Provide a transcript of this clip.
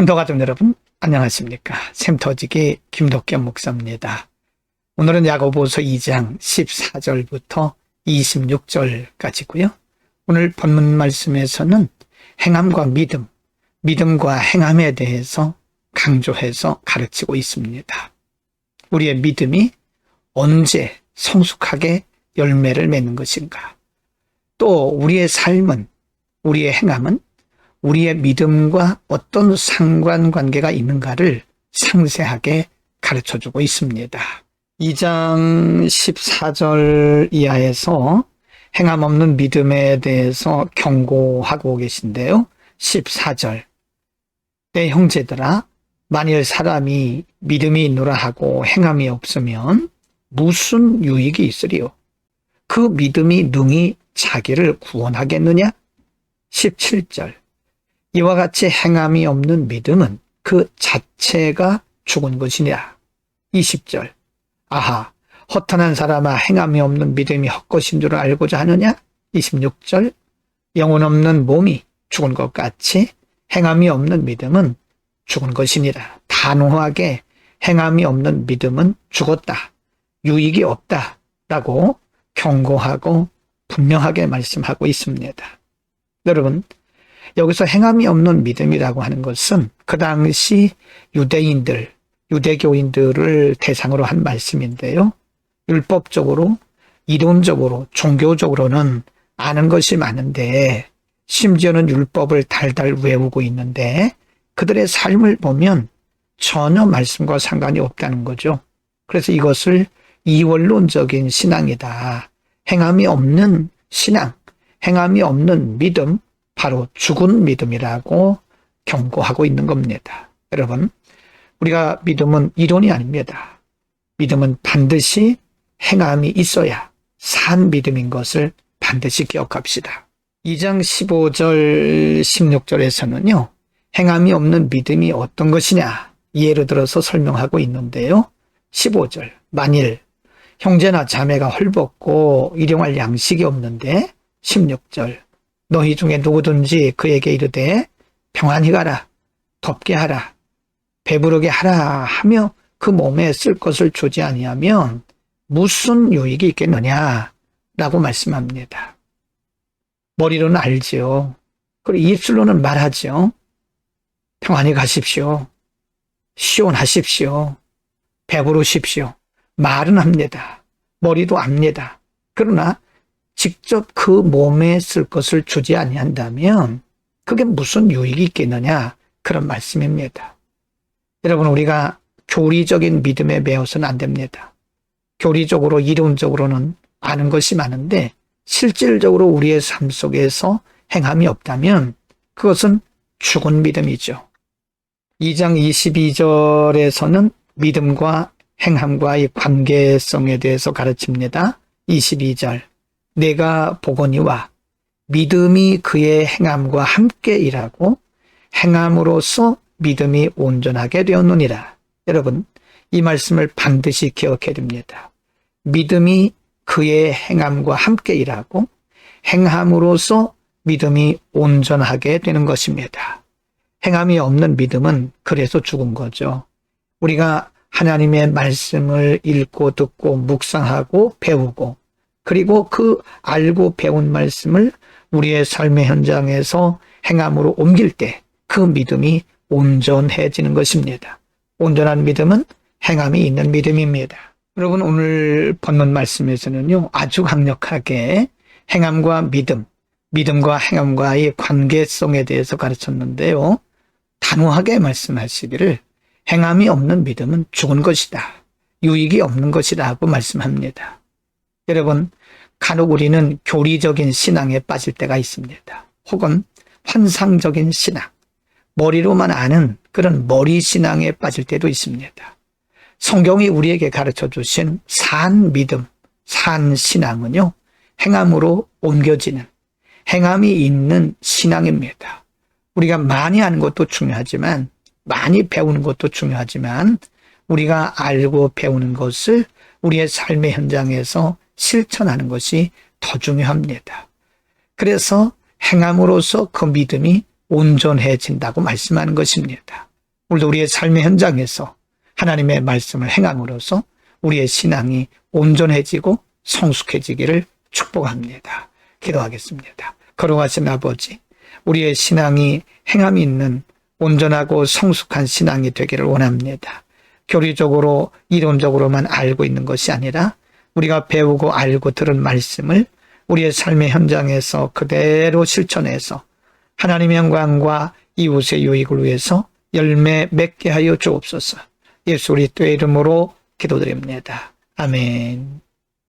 샘터 가족 여러분 안녕하십니까 샘터지기 김덕겸 목사입니다. 오늘은 야고보서 2장 14절부터 26절까지고요. 오늘 본문 말씀에서는 행함과 믿음, 믿음과 행함에 대해서 강조해서 가르치고 있습니다. 우리의 믿음이 언제 성숙하게 열매를 맺는 것인가? 또 우리의 삶은 우리의 행함은 우리의 믿음과 어떤 상관관계가 있는가를 상세하게 가르쳐 주고 있습니다. 2장 14절 이하에서 행함 없는 믿음에 대해서 경고하고 계신데요. 14절. 내 형제들아, 만일 사람이 믿음이 있노라 하고 행함이 없으면 무슨 유익이 있으리요? 그 믿음이 능히 자기를 구원하겠느냐? 17절. 이와 같이 행함이 없는 믿음은 그 자체가 죽은 것이냐. 20절. 아하, 허탄한 사람아 행함이 없는 믿음이 헛것인 줄 알고자 하느냐? 26절. 영혼 없는 몸이 죽은 것 같이 행함이 없는 믿음은 죽은 것이니라. 단호하게 행함이 없는 믿음은 죽었다. 유익이 없다. 라고 경고하고 분명하게 말씀하고 있습니다. 여러분, 여기서 행함이 없는 믿음이라고 하는 것은 그 당시 유대인들, 유대교인들을 대상으로 한 말씀인데요. 율법적으로, 이론적으로, 종교적으로는 아는 것이 많은데, 심지어는 율법을 달달 외우고 있는데, 그들의 삶을 보면 전혀 말씀과 상관이 없다는 거죠. 그래서 이것을 이원론적인 신앙이다. 행함이 없는 신앙, 행함이 없는 믿음, 바로 죽은 믿음이라고 경고하고 있는 겁니다. 여러분, 우리가 믿음은 이론이 아닙니다. 믿음은 반드시 행함이 있어야 산 믿음인 것을 반드시 기억합시다. 2장 15절, 16절에서는요, 행함이 없는 믿음이 어떤 것이냐, 예를 들어서 설명하고 있는데요. 15절, 만일 형제나 자매가 헐벗고 일용할 양식이 없는데, 16절, 너희 중에 누구든지 그에게 이르되 평안히 가라, 덥게 하라, 배부르게 하라 하며 그 몸에 쓸 것을 주지 아니하면 무슨 유익이 있겠느냐 라고 말씀합니다. 머리로는 알지요. 그리고 입술로는 말하죠. 평안히 가십시오. 시원하십시오. 배부르십시오. 말은 합니다. 머리도 압니다. 그러나 직접 그 몸에 쓸 것을 주지 아니한다면 그게 무슨 유익이 있겠느냐 그런 말씀입니다. 여러분 우리가 교리적인 믿음에 매어서는 안 됩니다. 교리적으로 이론적으로는 아는 것이 많은데 실질적으로 우리의 삶 속에서 행함이 없다면 그것은 죽은 믿음이죠. 2장 22절에서는 믿음과 행함과의 관계성에 대해서 가르칩니다. 22절. 내가 보거니와 믿음이 그의 행함과 함께 일하고 행함으로써 믿음이 온전하게 되었느니라. 여러분, 이 말씀을 반드시 기억해야 됩니다. 믿음이 그의 행함과 함께 일하고 행함으로써 믿음이 온전하게 되는 것입니다. 행함이 없는 믿음은 그래서 죽은 거죠. 우리가 하나님의 말씀을 읽고 듣고 묵상하고 배우고 그리고 그 알고 배운 말씀을 우리의 삶의 현장에서 행함으로 옮길 때 그 믿음이 온전해지는 것입니다. 온전한 믿음은 행함이 있는 믿음입니다. 여러분 오늘 본문 말씀에서는요 아주 강력하게 행함과 믿음, 믿음과 행함과의 관계성에 대해서 가르쳤는데요. 단호하게 말씀하시기를 행함이 없는 믿음은 죽은 것이다. 유익이 없는 것이라고 말씀합니다. 여러분, 간혹 우리는 교리적인 신앙에 빠질 때가 있습니다. 혹은 환상적인 신앙, 머리로만 아는 그런 머리 신앙에 빠질 때도 있습니다. 성경이 우리에게 가르쳐 주신 산 믿음, 산 신앙은요, 행함으로 옮겨지는, 행함이 있는 신앙입니다. 우리가 많이 아는 것도 중요하지만, 많이 배우는 것도 중요하지만, 우리가 알고 배우는 것을 우리의 삶의 현장에서 실천하는 것이 더 중요합니다. 그래서 행함으로써 그 믿음이 온전해진다고 말씀하는 것입니다. 우리도 우리의 삶의 현장에서 하나님의 말씀을 행함으로써 우리의 신앙이 온전해지고 성숙해지기를 축복합니다. 기도하겠습니다. 거룩하신 아버지, 우리의 신앙이 행함이 있는 온전하고 성숙한 신앙이 되기를 원합니다. 교리적으로 이론적으로만 알고 있는 것이 아니라 우리가 배우고 알고 들은 말씀을 우리의 삶의 현장에서 그대로 실천해서 하나님의 영광과 이웃의 유익을 위해서 열매 맺게 하여 주옵소서. 예수 그리스도의 이름으로 기도드립니다. 아멘.